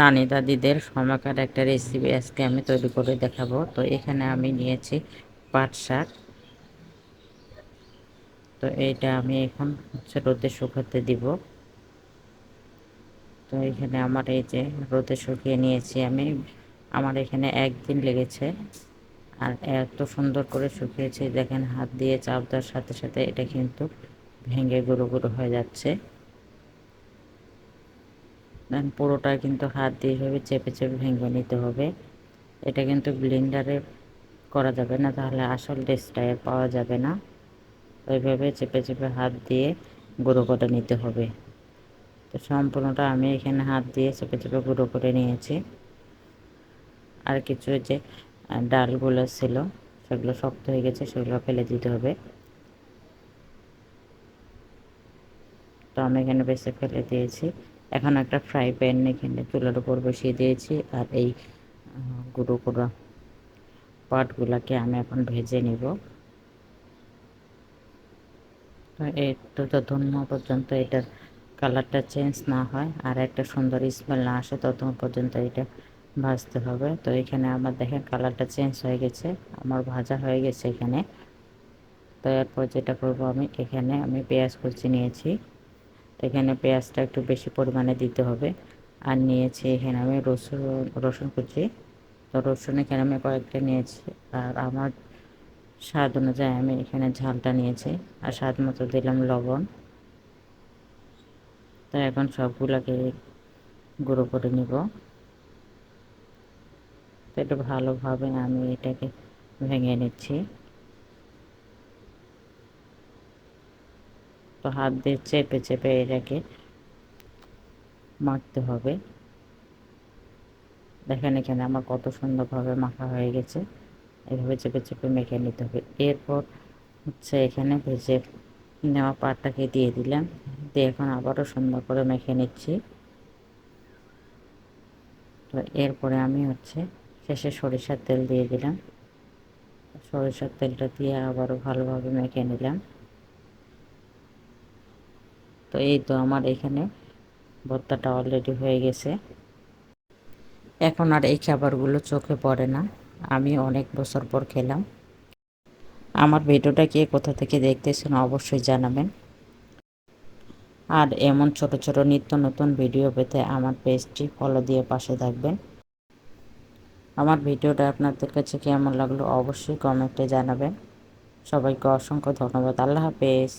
নানি দাদিদের সময়কার একটা রেসিপি আজকে আমি তৈরি করে দেখাবো। তো এখানে আমি নিয়েছি পাট শাক। তো এইটা আমি এখন হচ্ছে রোদে শুকাতে দিব। তো এখানে আমার এই যে রোদে শুকিয়ে নিয়েছি আমি। আমার এখানে একদিন লেগেছে। আর এত সুন্দর করে শুকিয়েছে। দেখেন হাত দিয়ে চাপ দেওয়ার সাথে সাথে এটা কিন্তু ভেঙে গুঁড়ো গুঁড়ো হয়ে যাচ্ছে। দেন পুরোটা কিন্তু হাত দিয়ে এভাবে চেপে চেপে ভেঙে নিতে হবে। এটা কিন্তু ব্লেন্ডারে করা যাবে না, তাহলে আসল টেস্টটা পাওয়া যাবে না। ওইভাবে চেপে চেপে হাত দিয়ে গুঁড়ো করে নিতে হবে। তো সম্পূর্ণটা আমি এখানে হাত দিয়ে চেপে চেপে গুঁড়ো করে নিয়েছি। আর কিছু যে ডালগুলো ছিল, সেগুলো শক্ত হয়ে গেছে, সেগুলো ফেলে দিতে হবে। তো আমি এখানে বেছে ফেলে দিয়েছি। এখন একটা ফ্রাই প্যান এখানে চুলার উপর বসিয়ে দিয়েছি আর এই গুঁড়ো গুঁড়ো পাটগুলোকে আমি এখন ভেজে নিব। তো ততক্ষণ পর্যন্ত এটার কালারটা চেঞ্জ না হয় আর একটা সুন্দর স্মেল না আসে ততক্ষণ পর্যন্ত এটা ভাজতে হবে। তো এখানে আমার দেখেন কালারটা চেঞ্জ হয়ে গেছে, আমার ভাজা হয়ে গেছে এখানে। তো এরপর যেটা করব আমি, এখানে আমি পেঁয়াজ কুচি নিয়েছি। এখানে পেঁয়াজটা একটু বেশি পরিমাণে দিতে হবে। আর নিয়েছি এখানে আমি রসুন রসুন কুচি। তো রসুন এখানে আমি কয়েকটা নিয়েছি। আর আমার স্বাদ অনুযায়ী আমি এখানে ঝালটা নিয়েছি। আর স্বাদ মতো দিলাম লবণ। তো এখন সবগুলোকে গুঁড়ো করে নিব। তো এটা ভালোভাবে আমি এটাকে ভেঙে নিচ্ছি। তো হাত দিয়ে চেপে চেপে এটাকে মাখতে হবে। দেখেন এখানে আমার কত সুন্দরভাবে মাখা হয়ে গেছে। এভাবে চেপে চেপে মেখে নিতে হবে। এরপর হচ্ছে এখানে ভেজে নেওয়া পাটটাকে দিয়ে দিলাম। দিয়ে এখন আবারও সুন্দর করে মেখে নিচ্ছি। তো এরপরে আমি হচ্ছে শেষে সরিষার তেল দিয়ে দিলাম। সরিষার তেলটা দিয়ে আবারও ভালোভাবে মেখে নিলাম। তো এই তো আমার এখানে ভর্তাটা অলরেডি হয়ে গেছে। এখন আর এই খাবারগুলো চোখে পড়ে না। আমি অনেক বছর পর খেলাম। আমার ভিডিওটা কে কোথা থেকে দেখতেছেন অবশ্যই জানাবেন। আর এমন ছোট ছোট নিত্য নতুন ভিডিও পেতে আমার পেজটি ফলো দিয়ে পাশে থাকবেন। আমার ভিডিওটা আপনাদের কাছে কেমন লাগল অবশ্যই কমেন্টে জানাবেন। সবাইকে অসংখ্য ধন্যবাদ। আল্লাহ হাফেজ।